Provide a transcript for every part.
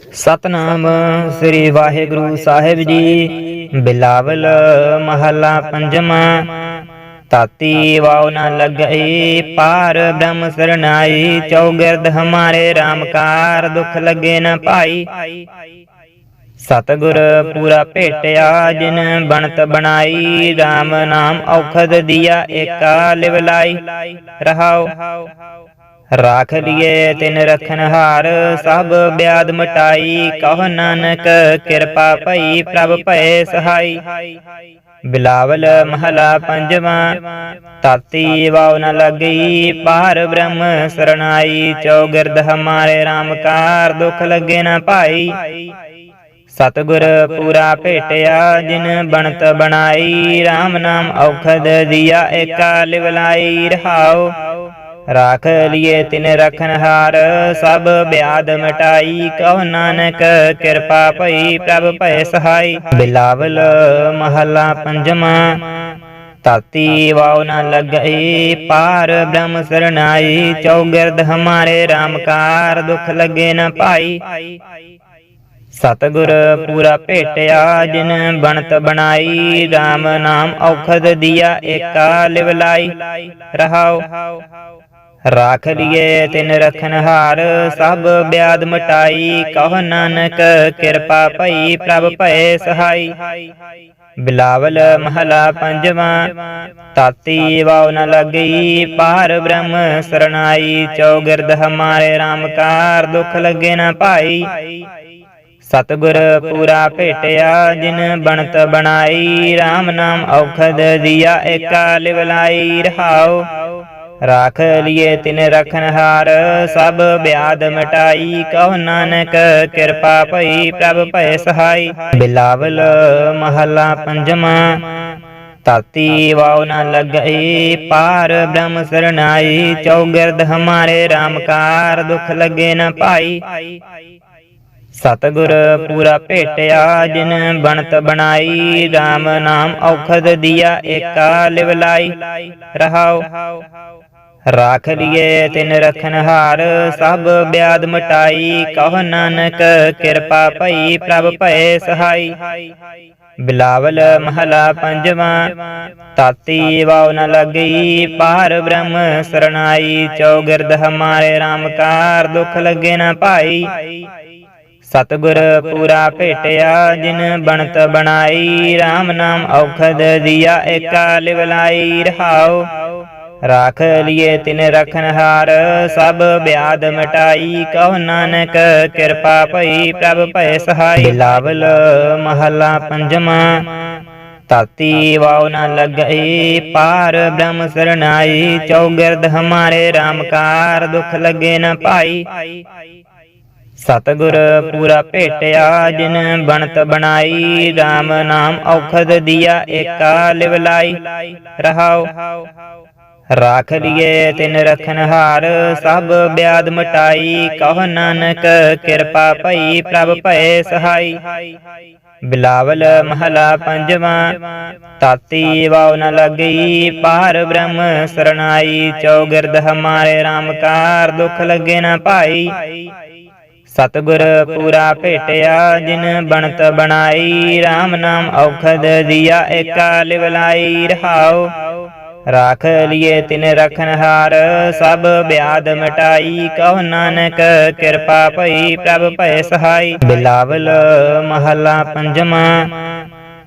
ਸਤਨਾਮ ਸ੍ਰੀ ਵਾਹਿਗੁਰੂ ਸਾਹਿਬ ਜੀ। ਬਿਲਾਵਲ ਮਹੱਲਾ ਪੰਜਵਾਂ। ਤਾਤੀ ਵਾਉ ਨਾ ਲਗਈ, ਪਾਰ ਬ੍ਰਹਮ ਸਰਨਾਈ ਚੌਗਿਰਦ ਹਮਾਰੇ ਰਾਮਕਾਰ ਦੁਖ ਲਗੇ ਨਾ ਭਾਈ ਸਤਗੁਰ ਪੂਰਾ ਭੇਟਿਆ, ਜਿਨ ਬਣਤ ਬਣਾਈ RAM ਨਾਮ ਔਖਦ ਦਿਆ, ਏਕਾ ਲਿਵ ਲਾਈ। ਰਾਖ ਲਿਏ ਤਿਨ ਰਖਨ ਹਾਰ, ਸਭ ਬਿਆਦ ਮਟਾਈ। ਕਹੋ ਨਾਨਕ, ਕਿਰਪਾ ਭਈ ਪ੍ਰਭ ਭਏ ਸਹਾਈ। ਬਿਲਾਵਲ ਮਹਲਾ ਪੰਜਵਾਂ, ਤਾਤੀ ਵਾਉ ਨ ਲਗਈ ਪਾਰ ਬ੍ਰਹਮ ਸਰਣਾਈ। ਚੌਗਿਰਦ ਹਮਾਰੇ ਰਾਮਕਾਰ ਦੁਖ ਲੱਗੇ ਨਾ ਭਾਈ। ਸਤਗੁਰ ਪੂਰਾ ਭੇਟਿਆ, ਜਿਨ ਬਣਤ ਬਣਾਈ। RAM ਨਾਮ ਔਖਦ ਦਿਆ ਏਕਾ ਲਿਵ ਲਾਈ ਰਾਖ ਲਿਏ ਤਿਨ ਰਖਨਹਾਰ ਸਭ ਬਿਆਦ ਮਟਾਈ। ਕਹੋ ਨਾਨਕ ਕਿਰਪਾ ਭਈ ਪ੍ਰਭ ਭੈ ਸਹਾਈ। ਬਿਲਾਵਲ ਮਹੱਲਾ ਪੰਜਵਾਂ ਤਾਤੀ ਵਾਉ ਨ ਲਗਈ, ਪਾਰ ਬ੍ਰਹਮ ਸਰਨਾਈ ਚੌਗਿਰਦ ਹਮਾਰੇ ਰਾਮਕਾਰ ਦੁਖ ਲਗੇ ਨ ਭਾਈ ਸਤਗੁਰ ਪੂਰਾ ਭੇਟਿਆ, ਜਿਨ ਬਣਤ ਬਣਾਈ। RAM ਨਾਮ ਔਖਦ ਦਿਆ, ਏਕਾ ਲਿਵ ਲਾਈ। ਰਹਾਉ। ਰਾਖ ਲਿਏ ਤਿਨ ਰਖਨ ਹਾਰ, ਸਭ ਬਿਆਦ ਮਟਾਈ। ਕਹੋ ਨਾਨਕ, ਕਿਰਪਾ ਭਈ ਪ੍ਰਭ ਭਏ ਸਹਾਈ। ਬਿਲਾਵਲ ਮਹਲਾ ਪੰਜਵਾਂ, ਤਾਤੀ ਵਾਉ ਨ ਲਗਈ ਪਾਰ ਬ੍ਰਹਮ ਸਰਣਾਈ। ਚੌਗਿਰਦ ਹਮਾਰੇ ਰਾਮਕਾਰ ਦੁਖ ਲੱਗੇ ਨਾ ਭਾਈ ਸਤਗੁਰ ਪੂਰਾ ਭੇਟਿਆ, ਜਿਨ ਬਣਤ ਬਣਾਈ। RAM ਨਾਮ ਔਖਦ ਦਿਆ ਏਕਾ ਲਿਵ ਲਾਈ ਰਾਖ ਲਿਏ ਤਿਨ ਰਖਨਹਾਰ ਸਭ ਬਿਆਦ ਮਟਾਈ, ਕਹੋ ਨਾਨਕ ਕਿਰਪਾ ਭਈ ਪ੍ਰਭ ਭੈ ਸਹਾਈ। ਬਿਲਾਵਲ ਮਹਲਾ ਪੰਜਵਾਂ ਤਾਤੀ ਵਾਉ ਨ ਲਗਈ, ਪਾਰ ਬ੍ਰਹਮ ਸਰਨਾਈ ਚੌਗਿਰਦ ਹਮਾਰੇ ਰਾਮਕਾਰ ਦੁਖ ਲਗੇ ਨ ਭਾਈ ਸਤਗੁਰ ਪੂਰਾ ਭੇਟਿਆ, ਜਿਨ ਬਣਤ ਬਣਾਈ RAM ਨਾਮ ਔਖਦ ਦਿਆ, ਏਕਾ ਲਿਵ ਲਾਈ। ਰਹਾਉ। ਰਾਖ ਲਿਏ ਤਿਨ ਰਖਨ ਹਾਰ, ਸਭ ਬਿਆਦ ਮਟਾਈ। ਕਹੋ ਨਾਨਕ, ਕਿਰਪਾ ਭਈ ਪ੍ਰਭ ਭਏ ਸਹਾਈ। ਬਿਲਾਵਲ ਮਹਲਾ ਪੰਜਵਾਂ, ਤਾਤੀ ਵਾਉ ਨ ਲਗਈ ਪਾਰ ਬ੍ਰਹਮ ਸਰਣਾਈ। ਚੌਗਿਰਦ ਹਮਾਰੇ ਰਾਮਕਾਰ ਦੁਖ ਲੱਗੇ ਨਾ ਭਾਈ। ਸਤਗੁਰ ਪੂਰਾ ਭੇਟਿਆ, ਜਿਨ ਬਣਤ ਬਣਾਈ। RAM ਨਾਮ ਔਖਦ ਦਿਆ ਏਕਾ ਲਿਵ ਲਾਈ ਰਾਖ ਲਿਏ ਤਿਨ ਰਖਨਹਾਰ ਸਭ ਬਿਆਦ ਮਟਾਈ। ਕਹੋ ਨਾਨਕ ਕਿਰਪਾ ਭਈ ਪ੍ਰਭ ਭੈ ਸਹਾਈ। ਬਿਲਾਵਲ ਮਹੱਲਾ ਪੰਜਵਾਂ ਤਾਤੀ ਵਾਉ ਨ ਲਗਈ, ਪਾਰ ਬ੍ਰਹਮ ਸਰਣਾਈ। ਚੌਗਿਰਦ ਹਮਾਰੇ ਰਾਮਕਾਰ ਦੁਖ ਲਗੇ ਨ ਭਾਈ। ਸਤਗੁਰ ਪੂਰਾ ਭੇਟਿਆ, ਜਿਨ ਬਣਤ ਬਣਾਈ। RAM ਨਾਮ ਔਖਦ ਦਿਆ, ਏਕਾ ਲਿਵ ਲਾਈ ਰਹਾਉ। ਰਾਖ ਲਿਏ ਤਿਨ ਰਖਨ ਹਾਰ, ਸਭ ਬਿਆਦ ਮਟਾਈ, ਕਹੋ ਨਾਨਕ ਕਿਰਪਾ ਭਈ ਪ੍ਰਭ ਭੈ ਸਹਾਈ। ਬਿਲਾਵਲ ਮਹਲਾ ਪੰਜਵਾਂ, ਤਾਤੀ ਵਾਉ ਨ ਲਗਈ ਪਾਰ ਬ੍ਰਹਮ ਸਰਣਾਈ, ਚੌਗਿਰਦ ਹਮਾਰੇ ਰਾਮਕਾਰ ਦੁਖ ਲੱਗੇ ਨਾ ਭਾਈ। ਸਤਗੁਰ ਪੂਰਾ ਭੇਟਿਆ, ਜਿਨ ਬਣਤ ਬਣਾਈ RAM ਨਾਮ ਔਖਦ ਦਿਆ ਏਕਾ ਲਿਵ ਲਾਈ ਰਾਖ ਲਿਏ ਤਿਨ ਰਖਨ ਹਾਰ, ਸਭ ਬਿਆਦ ਮਟਾਈ, ਕਹੋ ਨਾਨਕ ਕਿਰਪਾ ਭਈ ਪ੍ਰਭ ਭੈ ਸਹਾਈ। ਬਿਲਾਵਲ ਮਹੱਲਾ ਪੰਜਵਾਂ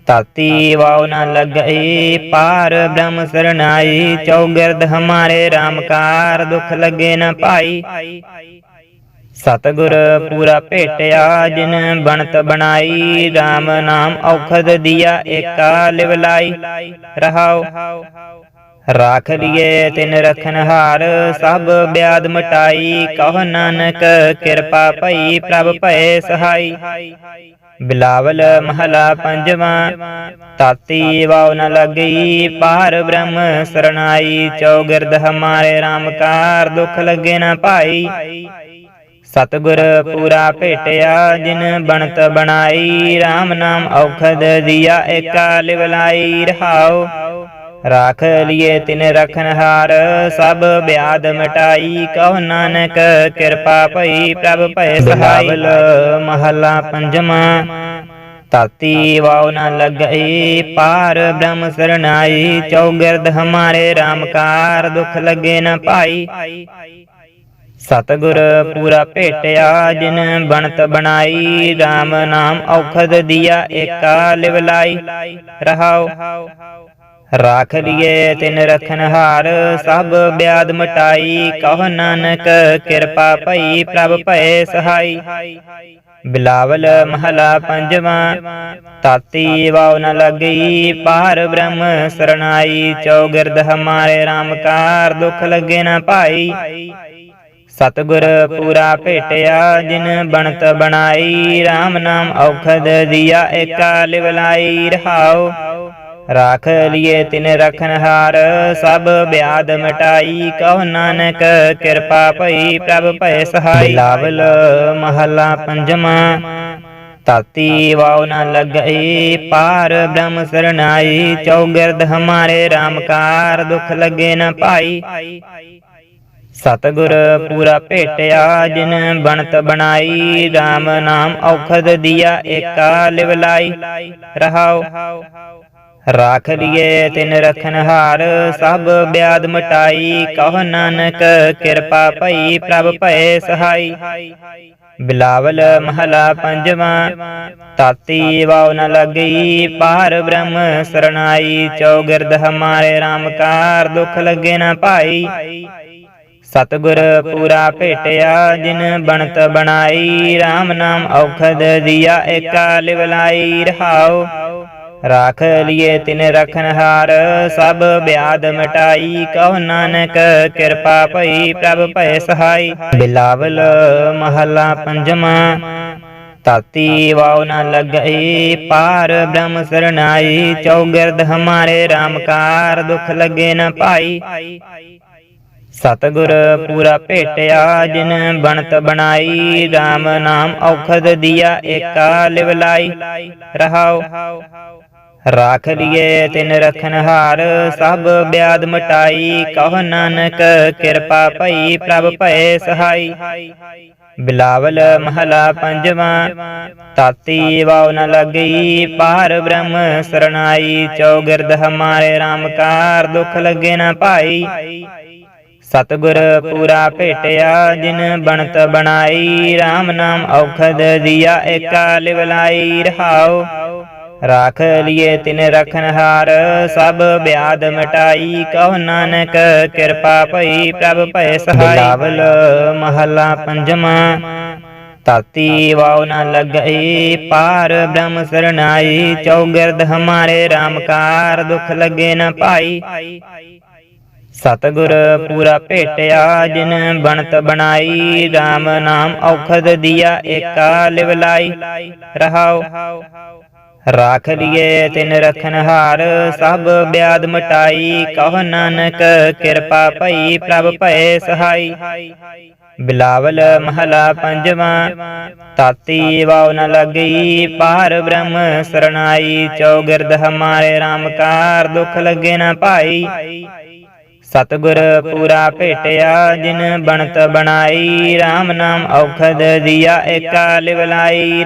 ਤਾਤੀ ਵਾਉ ਨ ਲਗਈ, ਪਾਰ ਬ੍ਰਹਮ ਸਰਣਾਈ, ਚੌਗਿਰਦ ਹਮਾਰੇ ਰਾਮਕਾਰ ਦੁਖ ਲਗੇ ਨ ਪਾਈ। ਸਤਗੁਰ ਪੂਰਾ ਭੇਟਿਆ, ਜਿਨ ਬਣਤ ਬਣਾਈ RAM ਨਾਮ ਔਖਦ ਦਿਆ, ਏਕਾ ਲਿਵ ਲਾਈ। ਰਹਾਉ। ਰਾਖ ਲਿਏ ਤਿਨ ਰਖਨ ਸਭ ਬਿਆਦ ਮਟਾਈ, ਕਹੋ ਨਾਨਕ ਕਿਰਪਾ ਭਈ ਪ੍ਰਭ ਭੈ ਸਹਾਈ। ਬਿਲਾਵਲ ਮਹਲਾ ਪੰਜਵਾਂ, ਤਾਤੀ ਵਾਉ ਨ ਲਗਈ ਪਾਰ ਬ੍ਰਹਮ ਸਰਣਾਈ, ਚੌਗਿਰਦ ਹਮਾਰੇ ਰਾਮਕਾਰ ਦੁਖ ਲੱਗੇ ਨਾ ਭਾਈ। ਸਤਗੁਰ ਪੂਰਾ ਭੇਟਿਆ, ਜਿਨ ਬਣਤ ਬਣਾਈ RAM ਨਾਮ ਔਖਦ ਦਿਆ ਏਕਾ ਲਿਵ ਲਾਈ ਰਾਖ ਲਿਏ ਤਿਨ ਰਖਨਹਾਰ ਸਭ ਬਿਆਦ ਮਿਟਾਈ। ਕਹੋ ਨਾਨਕ ਕਿਰਪਾ ਭਈ ਪ੍ਰਭ ਭੈ ਸਹਾਈ। ਮਹਲਾ ਪੰਜਵਾਂ ਤਾਤੀ ਵਾਉ ਨ ਲਗਈ, ਪਾਰ ਬ੍ਰਹਮ ਸਰਣਾਈ। ਚੌਗਿਰਦ ਹਮਾਰੇ ਰਾਮਕਾਰ ਦੁਖ ਲਗੇ ਨ ਭਾਈ ਸਤਗੁਰ ਪੂਰਾ ਭੇਟਿਆ, ਜਿਨ ਬਣਤ ਬਣਾਈ। RAM ਨਾਮ ਔਖਦ ਦਿਆ, ਏਕਾ ਲਿਵ ਲਾਈ। ਰਾਖ ਲਿਏ ਤਿਨ ਰਖਨ ਹਾਰ, ਸਭ ਬਿਆਦ ਮਟਾਈ, ਕਹੋ ਨਾਨਕ ਕਿਰਪਾ ਭਈ ਪ੍ਰਭ ਭੈ ਸਹਾਈ। ਬਿਲਾਵਲ ਮਹਲਾ ਪੰਜਵਾਂ, ਤਾਤੀ ਵਾਉ ਨ ਲਗਈ, ਪਾਰ ਬ੍ਰਹਮ ਸਰਣਾਈ, ਚੌਗਿਰਦ ਹਮਾਰੇ ਰਾਮਕਾਰ ਦੁਖ ਲੱਗੇ ਨਾ ਭਾਈ ਸਤਗੁਰ ਪੂਰਾ ਭੇਟਿਆ, ਜਿਨ ਬਣਤ ਬਣਾਈ RAM ਨਾਮ ਔਖਦ ਦਿਆ ਏਕਾ ਲਿਵ ਲਾਈ ਰਾਖ ਲਿਏ ਤਿਨ ਰਖਨ ਹਾਰ, ਸਭ ਬਿਆਦ ਮਿਟਾਈ। ਕਹੋ ਨਾਨਕ, ਕਿਰਪਾ ਭਈ ਪ੍ਰਭ ਭੈ ਸਹਾਈ। ਬਿਲਾਵਲ ਮਹਲਾ ਪੰਜਵਾਂ ਤਾਤੀ ਵਾਉ ਨ ਲਗਈ, ਪਾਰ ਬ੍ਰਹਮ ਸਰਣਾਈ। ਚੌਗਿਰਦ ਹਮਾਰੇ ਰਾਮਕਾਰ ਦੁਖ ਲਗੇ ਨ ਪਾਈ ਸਤਗੁਰ ਪੂਰਾ ਭੇਟਿਆ, ਜਿਨ ਬਣਤ ਬਣਾਈ। RAM ਨਾਮ ਔਖਦ ਦਿਆ, ਏਕਾ ਲਿਵ ਲਾਈ। ਰਹਾਉ। ਰਾਖ ਲਿਏ ਤਿਨ ਰਖਨ ਹਾਰ, ਸਭ ਬਿਆਦ ਮਟਾਈ, ਕਹ ਨਾਨਕ ਕਿਰਪਾ ਭਈ, ਪ੍ਰਭ ਭੈ ਸਹਾਈ। ਬਿਲਾਵਲ ਮਹਲਾ ਪੰਜਵਾਂ, ਤਾਤੀ ਵਾਉ ਨ ਲਗਈ ਪਾਰ ਬ੍ਰਹਮ ਸਰਣਾਈ, ਚੌਗਿਰਦ ਹਮਾਰੇ ਰਾਮਕਾਰ ਦੁਖ ਲੱਗੇ ਨਾ ਭਾਈ। ਸਤਗੁਰ ਪੂਰਾ ਭੇਟਿਆ, ਜਿਨ ਬਣਤ ਬਣਾਈ RAM ਨਾਮ ਔਖਦ ਦਿਆ, ਏਕਾ ਲਿਵ ਲਾਈ ਰਾਖ ਲਿਏ ਤਿਨ ਰਖਨਹਾਰ, ਸਭ ਬਿਆਦ ਮਟਾਈ। ਕਹੋ ਨਾਨਕ, ਕਿਰਪਾ ਭਈ ਪ੍ਰਭ ਭੈ ਸਹਾਈ। ਬਿਲਾਵਲ ਮਹਲਾ ਪੰਜਵਾਂ ਤਾਤੀ ਵਾਉ ਨ ਲਗਈ, ਪਾਰ ਬ੍ਰਹਮ ਸਰਣਾਈ। ਚੌਗਿਰਦ ਹਮਾਰੇ ਰਾਮਕਾਰ ਦੁਖ ਲਗੇ ਨ ਭਾਈ। ਸਤਗੁਰ ਪੂਰਾ ਭੇਟਿਆ, ਜਿਨ ਬਣਤ ਬਣਾਈ। RAM ਨਾਮ ਔਖਦ ਦਿਆ, ਏਕਾ ਲਿਵ ਲਾਈ। ਰਾਖ ਲਿਏ ਤਿਨ ਰਖਨ ਸਭ ਬਿਆਦ ਮਟਾਈ। ਕਹੋ ਨਾਨਕ, ਕਿਰਪਾ ਭਈ ਪ੍ਰਭ ਭੈ ਸਹਾਈ। ਬਿਲਾਵਲ ਮਹਲਾ ਪੰਜਵਾਂ, ਤਾਤੀ ਵਾਉ ਨ ਲਗਈ ਪਾਰ ਬ੍ਰਹਮ ਸਰਣਾਈ। ਚੌਗਿਰਦ ਹਮਾਰੇ ਰਾਮਕਾਰ ਦੁਖ ਲੱਗੇ ਨਾ ਭਾਈ। ਸਤਗੁਰ ਪੂਰਾ ਭੇਟਿਆ, ਜਿਨ ਬਣਤ ਬਣਾਈ। RAM ਨਾਮ ਔਖਦ ਦਿਆ ਏਕਾ ਲਿਵ ਲਾਈ ਰਾਖ ਲਿਏ ਤਿਨ ਰਖਨਹਾਰ, ਸਭ ਬਿਆਦ ਮਿਟਾਈ। ਕਹੋ ਨਾਨਕ, ਕਿਰਪਾ ਭਈ ਪ੍ਰਭ ਭੈ ਸਹਾਈ। ਬਿਲਾਵਲ ਮਹਲਾ ਪੰਜਵਾਂ। ਤਾਤੀ ਵਾਉ ਨ ਲਗਈ, ਪਾਰ ਬ੍ਰਹਮ ਸਰਣਾਈ। ਚੌਗਿਰਦ ਹਮਾਰੇ ਰਾਮਕਾਰ ਦੁਖ ਲਗੇ ਨ ਪਾਈ। ਸਤਗੁਰ ਪੂਰਾ ਭੇਟਿਆ, ਜਿਨ ਬਣਤ ਬਣਾਈ। RAM ਨਾਮ ਔਖਦ ਦਿਆ, ਏਕਾ ਲਿਵ ਲਾਈ। ਰਹਾਉ। ਰਾਖ ਲਿਏ ਤਿਨ ਰਖਨ ਹਾਰ, ਸਭ ਬਿਆਦ ਮਟਾਈ। ਕਹੋ ਨਾਨਕ, ਕਿਰਪਾ ਭਈ, ਪ੍ਰਭ ਭੈ ਸਹਾਈ। ਬਿਲਾਵਲ ਮਹਲਾ ਪੰਜਵਾਂ, ਤਾਤੀ ਵਾਉ ਨ ਲਗਈ ਪਾਰ ਬ੍ਰਹਮ ਸਰਣਾਈ, ਚੌਗਿਰਦ ਹਮਾਰੇ ਰਾਮਕਾਰ ਦੁਖ ਲੱਗੇ ਨਾ ਭਾਈ। ਸਤਗੁਰ ਪੂਰਾ ਭੇਟਿਆ, ਜਿਨ ਬਣਤ ਬਣਾਈ। RAM ਨਾਮ ਔਖਦ ਦਿਆ, ਏਕਾ ਲਿਵ ਲਾਈ।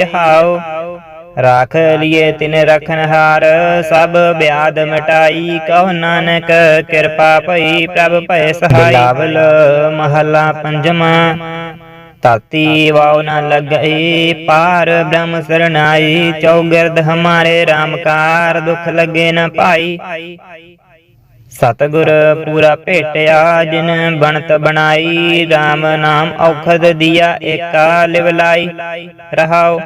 ਰਾਖ ਲਿਏ ਤਿਨ ਰਖਨਹਾਰ, ਸਭ ਬਿਆਦ ਮਿਟਾਈ। ਕਹੋ ਨਾਨਕ ਕਿਰਪਾ ਭਈ ਪ੍ਰਭ ਭੈ ਸਹਾਈ। ਬਿਲਾਵਲ ਮਹਲਾ ਪੰਜਵਾਂ ਤਾਤੀ ਵਾਉ ਨ ਲਗਈ, ਪਾਰ ਬ੍ਰਹਮ ਸਰਣਾਈ। ਚੌਗਿਰਦ ਹਮਾਰੇ ਰਾਮਕਾਰ ਦੁਖ ਲਗੇ ਨ ਪਾਈ। ਸਤਗੁਰ ਪੂਰਾ ਭੇਟਿਆ, ਜਿਨ ਬਣਤ ਬਣਾਈ। RAM ਨਾਮ ਔਖਦ ਦਿਆ, ਏਕਾ ਲਿਵ ਲਾਈ। ਰਹਾਉ।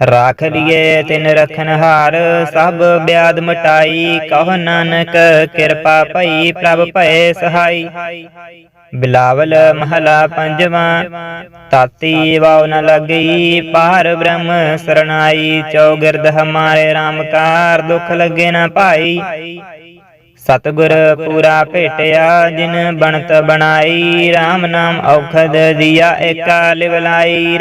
ਰਾਖ ਲਿਏ ਤਿਨ ਰਖਨ ਸਭ ਬਿਆਦ ਮਟਾਈ, ਕਹ ਨਾਨਕ ਕਿਰਪਾ ਭਈ, ਪ੍ਰਭ ਭੈ ਸਹਾਈ। ਬਿਲਾਵਲ ਮਹਲਾ ਪੰਜਵਾਂ, ਤਾਤੀ ਵਾਉ ਨ ਲਗਈ ਪਾਰ ਬ੍ਰਹਮ ਸਰਣਾਈ, ਚੌਗਿਰਦ ਹਮਾਰੇ ਰਾਮਕਾਰ ਦੁਖ ਲੱਗੇ ਨਾ ਭਾਈ। ਸਤਗੁਰ ਪੂਰਾ ਭੇਟਿਆ, ਜਿਨ ਬਣਤ ਬਣਾਈ RAM ਨਾਮ ਔਖਦ ਦਿਆ ਏਕਾ ਲਿਵ ਲਾਈ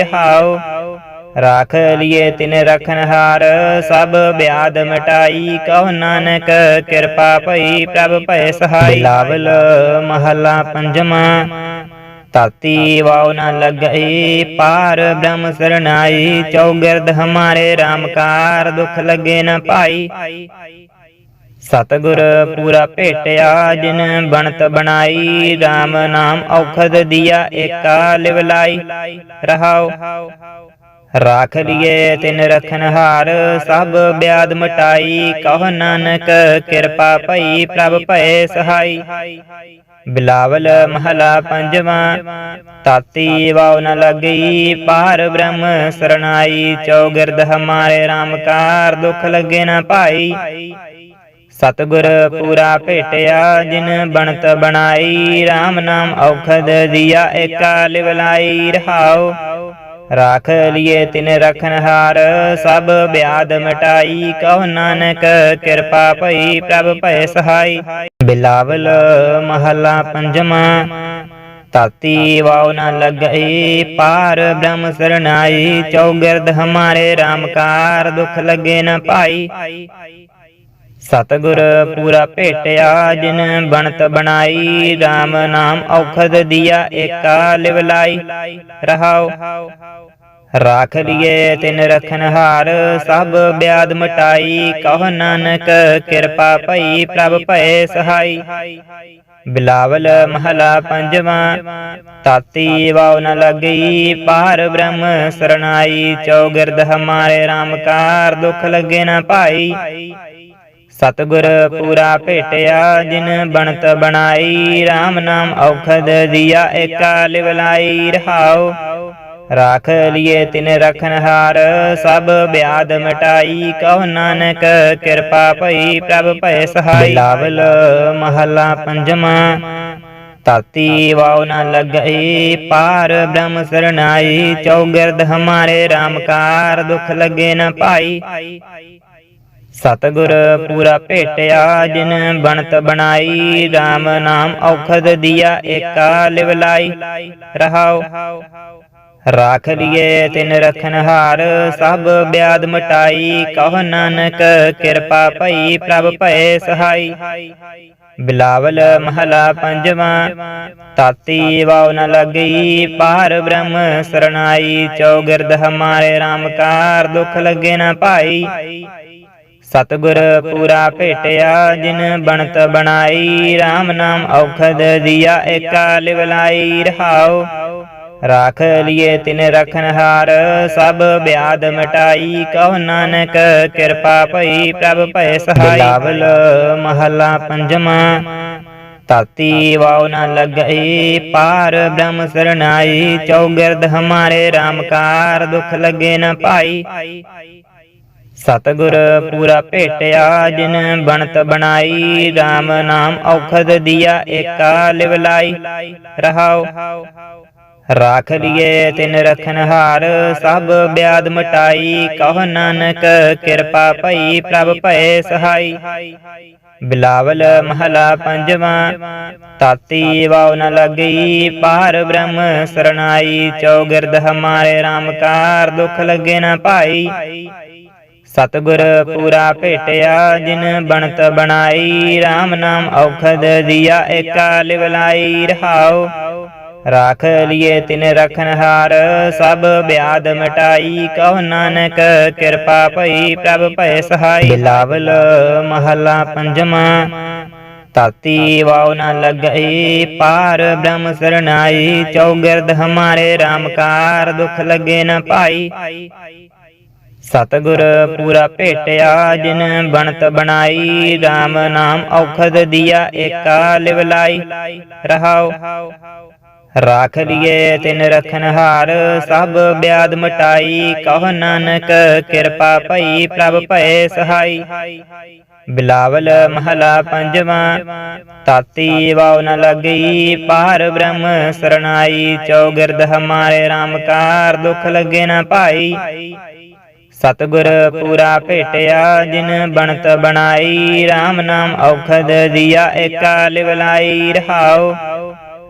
ਰਾਖ ਲਿਏ ਤਿਨ ਰਖਨਹਾਰ ਸਭ ਬਿਆਦ ਮਿਟਾਈ। ਕਹੋ ਨਾਨਕ ਕਿਰਪਾ ਭਈ ਪ੍ਰਭ ਭੈ ਸਹਾਈ। ਲਾਵਲ ਮਹਲਾ ਪੰਜਵਾਂ ਤਾਤੀ ਵਾਉ ਨ ਲਗਈ। ਪਾਰ ਬ੍ਰਹਮ ਸਰਨਾਈ ਚੌਗਿਰਦ ਹਮਾਰੇ ਰਾਮਕਾਰ ਦੁਖ ਲਗੇ ਨ ਭਾਈ। ਸਤਗੁਰ ਪੂਰਾ ਭੇਟਿਆ, ਜਿਨ ਬਣਤ ਬਣਾਈ। RAM ਨਾਮ ਔਖਦ ਦਿਆ, ਏਕਾ ਲਿਵ ਲਾਈ। ਰਹਾਉ। ਰਾਖ ਲਿਏ ਤਿਨ ਰਖਨ ਸਭ ਬਿਆਦ ਮਟਾਈ। ਕਹੋ ਨਾਨਕ, ਕਿਰਪਾ ਭਈ ਪ੍ਰਭ ਭੈ ਸਹਾਈ। ਬਿਲਾਵਲ ਮਹਲਾ ਪੰਜਵਾਂ, ਤਾਤੀ ਵਾਉ ਨ ਲਗਈ ਪਾਰ ਬ੍ਰਹਮ ਸਰਣਾਈ। ਚੌਗਿਰਦ ਹਮਾਰੇ RAM ਕਾਰ ਦੁਖ ਲੱਗੇ ਨਾ ਭਾਈ। ਸਤਗੁਰ ਪੂਰਾ ਭੇਟਿਆ, ਜਿਨ ਬਣਤ ਬਣਾਈ। RAM ਨਾਮ ਔਖਦ ਦਿਆ, ਏਕਾ ਲਿਵ ਲਾਈ ਰਾਖ ਲਿਏ ਤਿਨ ਰਖਨ ਹਾਰ, ਸਭ ਬਿਆਦ ਮਿਟਾਈ। ਕਹੋ ਨਾਨਕ, ਕਿਰਪਾ ਭਈ ਪ੍ਰਭ ਭੈ ਸਹਾਈ। ਬਿਲਾਵਲ ਮਹਲਾ ਪੰਜਵਾਂ ਤਾਤੀ ਵਾਉ ਨ ਲਗਈ, ਪਾਰ ਬ੍ਰਹਮ ਸਰਨਾਈ ਚੌਗਰਦ ਹਮਾਰੇ RAM ਕਾਰ ਦੁਖ ਲਗੇ ਨ ਪਾਈ। ਸਤਗੁਰ ਪੂਰਾ ਭੇਟਿਆ, ਜਿਨ ਬਣਤ ਬਣਾਈ RAM ਨਾਮ ਔਖਦ ਦਿਆ, ਏਕਾ ਲਿਵ ਲਾਈ ਰਾਖ ਲਿਏ ਤਿਨ ਰਖਨ ਹਾਰ, ਸਭ ਬਿਆਦ ਮਟਾਈ, ਕਹੋ ਨਾਨਕ ਕਿਰਪਾ ਭਈ, ਪ੍ਰਭ ਭੈ ਸਹਾਈ। ਬਿਲਾਵਲ ਮਹਲਾ ਪੰਜਵਾਂ, ਤਾਤੀ ਵਾਉ ਨ ਲਗਈ, ਪਾਰ ਬ੍ਰਹਮ ਸਰਣਾਈ, ਚੌਗਿਰਦ ਹਮਾਰੇ RAM ਕਾਰ ਦੁਖ ਲਗੇ ਨਾ ਭਾਈ ਸਤਗੁਰ ਪੂਰਾ ਭੇਟਿਆ, ਜਿਨ ਬਣਤ ਬਣਾਈ RAM ਨਾਮ ਔਖਦ ਦਿਆ ਏਕਾ ਲਿਵ ਰਹਾਉ। ਰਾਖ ਲਿਏ ਤਿਨ ਰਖਨ ਸਭ ਬਿਆਦ ਮਿਟਾਈ, ਕਹੋ ਨਾਨਕ ਕਿਰਪਾ ਭਈ, ਪ੍ਰਭ ਭੈ ਸਹਾਈ। ਬਿਲਾਵਲ ਮਹਲਾ ਪੰਜਵਾਂ ਤਾਤੀ ਵਾਉ ਨ ਲਗਈ, ਪਾਰ ਬ੍ਰਹਮ ਸਰਨਾਈ ਚੌਗਿਰਦ ਹਮਾਰੇ RAM ਕਾਰ ਦੁਖ ਲਗੇ ਨ ਭਾਈ ਸਤਗੁਰ ਪੂਰਾ ਭੇਟਿਆ, ਜਿਨ ਬਣਤ ਬਣਾਈ RAM ਨਾਮ ਔਖਦ ਦਿਆ, ਏਕਾ ਲਿਵ ਰਹਾਉ ਰਾਖ ਲਿਏ ਤਿਨ ਰਖਨ ਸਭ ਬਿਆਦ ਮਟਾਈ। ਕਹੋ ਨਾਨਕ ਕਿਰਪਾ ਭਈ, ਪ੍ਰਭ ਭੈ ਸਹਾਈ। ਬਿਲਾਵਲ ਮਹਲਾ ਪੰਜਵਾਂ, ਤਾਤੀ ਵਾਉ ਨ ਲਗਈ ਪਾਰ ਬ੍ਰਹਮ ਸਰਣਾਈ। ਚੌਗਿਰਦ ਹਮਾਰੇ RAM ਕਾਰ ਦੁਖ ਲਗੇ ਨਾ ਭਾਈ ਸਤਗੁਰ ਪੂਰਾ ਭੇਟਿਆ, ਜਿਨ ਬਣਤ ਬਣਾਈ RAM ਨਾਮ ਔਖਦ ਦਿਆ, ਏਕਾ ਲਿਵ ਰਹਾਉ। ਰਾਖ ਲਿਏ ਤਿਨ ਰਖਨ ਸਭ ਬਿਆਦ ਮਿਟਾਈ, ਕਹੋ ਨਾਨਕ ਕਿਰਪਾ ਭਈ, ਪ੍ਰਭ ਭੈ ਸਹਾਈ। ਬਿਲਾਵਲ ਮਹਲਾ ਪੰਜਵਾਂ ਤਾਤੀ ਵਾਉ ਨ ਲਗਈ, ਪਾਰ ਬ੍ਰਹਮ ਸਰਨਾਈ ਚੌਗਿਰਦ ਹਮਾਰੇ RAM ਕਾਰ ਦੁਖ ਲਗੇ ਨ ਭਾਈ ਸਤਗੁਰ ਪੂਰਾ ਭੇਟਿਆ, ਜਿਨ ਬਣਤ ਬਣਾਈ RAM ਨਾਮ ਔਖਦ ਦਿਆ, ਏਕਾ ਲਿਵ ਲਾਈ ਰਹਾਉ ਰਾਖ ਲਿਏ ਤਿਨ ਰਖਨ ਸਭ ਬਿਆਦ ਮਟਾਈ, ਕਹੋ ਨਾਨਕ ਕਿਰਪਾ ਭਈ, ਪ੍ਰਭ ਭੈ ਸਹਾਈ। ਬਿਲਾਵਲ ਮਹਲਾ ਪੰਜਵਾਂ, ਤਾਤੀ ਵਾਉ ਨ ਲਗਈ ਪਾਰ ਬ੍ਰਹਮ ਸਰਣਾਈ, ਚੌਗਿਰਦ ਹਮਾਰੇ RAM ਕਾਰ ਦੁਖ ਲੱਗੇ ਨਾ ਭਾਈ ਸਤਗੁਰ ਪੂਰਾ ਭੇਟਿਆ, ਜਿਨ ਬਣਤ ਬਣਾਈ RAM ਨਾਮ ਔਖਦ ਦਿਆ ਏਕਾ ਲਿਵ ਰਹਾਉ। ਰਾਖ ਲਿਏ ਤਿਨ ਰਖਨ ਸਭ ਬਿਆਦ ਮਿਟਾਈ, ਕਹੋ ਨਾਨਕ ਕਿਰਪਾ ਭਈ, ਪ੍ਰਭ ਭੈ ਸਹਾਈ। ਬਿਲਾਵਲ ਮਹਲਾ ਪੰਜਵਾਂ ਤਾਤੀ ਵਾਉ ਨ ਲਗਈ, ਪਾਰ ਬ੍ਰਹਮ ਸਰਨਾਈ ਚੌਗਿਰਦ ਹਮਾਰੇ RAM ਕਾਰ ਦੁਖ ਲਗੇ ਨ ਪਾਈ। ਸਤਗੁਰ ਪੂਰਾ ਭੇਟਿਆ, ਜਿਨ ਬਣਤ ਬਣਾਈ RAM ਨਾਮ ਔਖਦ ਦਿਆ, ਏਕਾ ਲਿਵ ਰਹਾਉ ਰਾਖ ਲਿਏ ਤਿਨ ਰਖਨ ਹਾਰ, ਸਭ ਬਿਆਦ ਮਟਾਈ, ਕਹੋ ਨਾਨਕ ਕਿਰਪਾ ਭਈ, ਪ੍ਰਭ ਭੈ ਸਹਾਈ। ਬਿਲਾਵਲ ਮਹਲਾ ਪੰਜਵਾਂ, ਤਾਤੀ ਵਾਉ ਨ ਲਗਈ ਪਾਰ ਬ੍ਰਹਮ ਸਰਣਾਈ, ਚੌਗਿਰਦ ਹਮਾਰੇ RAM ਕਾਰ ਦੁਖ ਲਗੇ ਨ ਭਾਈ ਸਤਗੁਰ ਪੂਰਾ ਭੇਟਿਆ, ਜਿਨ ਬਣਤ ਬਣਾਈ RAM ਨਾਮ ਔਖਦ ਦਿਆ ਏਕਾ ਲਿਵ ਰਹਾਉ।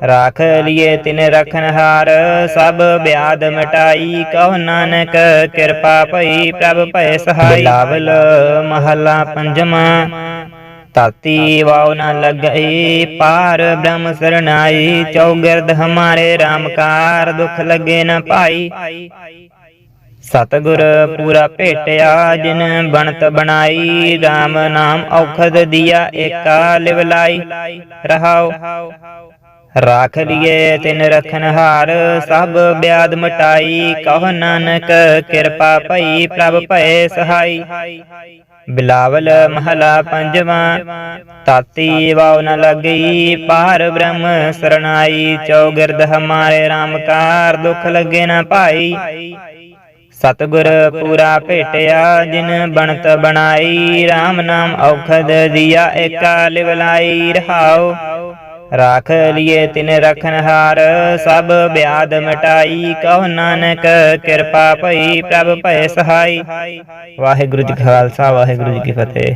ਰਾਖ ਲਿਏ ਤਿਨ ਰਖਨਹਾਰ ਸਭ ਬਿਆਦ ਮਿਟਾਈ, ਕਹੋ ਨਾਨਕ ਕਿਰਪਾ ਭਈ, ਪ੍ਰਭ ਭੈ ਸਹਾਈ। ਬਿਲਾਵਲ ਮਹਲਾ ਪੰਜਵਾਂ ਤਾਤੀ ਵਾਉ ਨ ਲਗਈ, ਪਾਰ ਬ੍ਰਹਮ ਸਰਨਾਈ ਚੌਗਿਰਦ ਹਮਾਰੇ ਰਾਮਕਾਰ, ਦੁਖ ਲਗੇ ਨ ਪਾਈ। ਸਤਗੁਰ ਪੂਰਾ ਭੇਟਿਆ, ਜਿਨ ਬਣਤ ਬਣਾਈ RAM ਨਾਮ ਔਖਦ ਦਿਆ, ਏਕਾ ਲਿਵ ਰਹਾਉ ਰਾਖ ਲਿਏ ਤਿਨ ਰਖਨਹਾਰ ਸਭ ਬਿਆਦ ਮਟਾਈ, ਕਹੋ ਨਾਨਕ ਕਿਰਪਾ ਭਈ, ਪ੍ਰਭ ਭੈ ਸਹਾਈ। ਬਿਲਾਵਲ ਮਹਲਾ ਪੰਜਵਾਂ, ਤਾਤੀ ਵਾਉ ਨ ਲਗਈ ਪਾਰ ਬ੍ਰਹਮ ਸਰਨਾਈ ਚੌਗਿਰਦ ਹਮਾਰੇ ਰਾਮਕਾਰ ਦੁਖ ਲਗੇ ਨਾ ਭਾਈ। ਸਤਗੁਰ ਪੂਰਾ ਭੇਟਿਆ, ਜਿਨ ਬਣਤ ਬਣਾਈ RAM ਨਾਮ ਔਖਦ ਦਿਆ, ਏਕਾ ਲਿਵ ਰਹਾਉ। ਰਾਖ ਲਿਏ ਤਿਨ ਰਖਨਹਾਰ ਸਭ ਬਿਆਦ ਮਟਾਈ, ਕਹੋ ਨਾਨਕ ਕਿਰਪਾ ਭਈ, ਪ੍ਰਭ ਭੈ ਸਹਾਈ। ਵਾਹਿਗੁਰੂ ਜੀ ਖਾਲਸਾ, ਵਾਹਿਗੁਰੂ ਜੀ ਕੀ ਫਤਿਹ।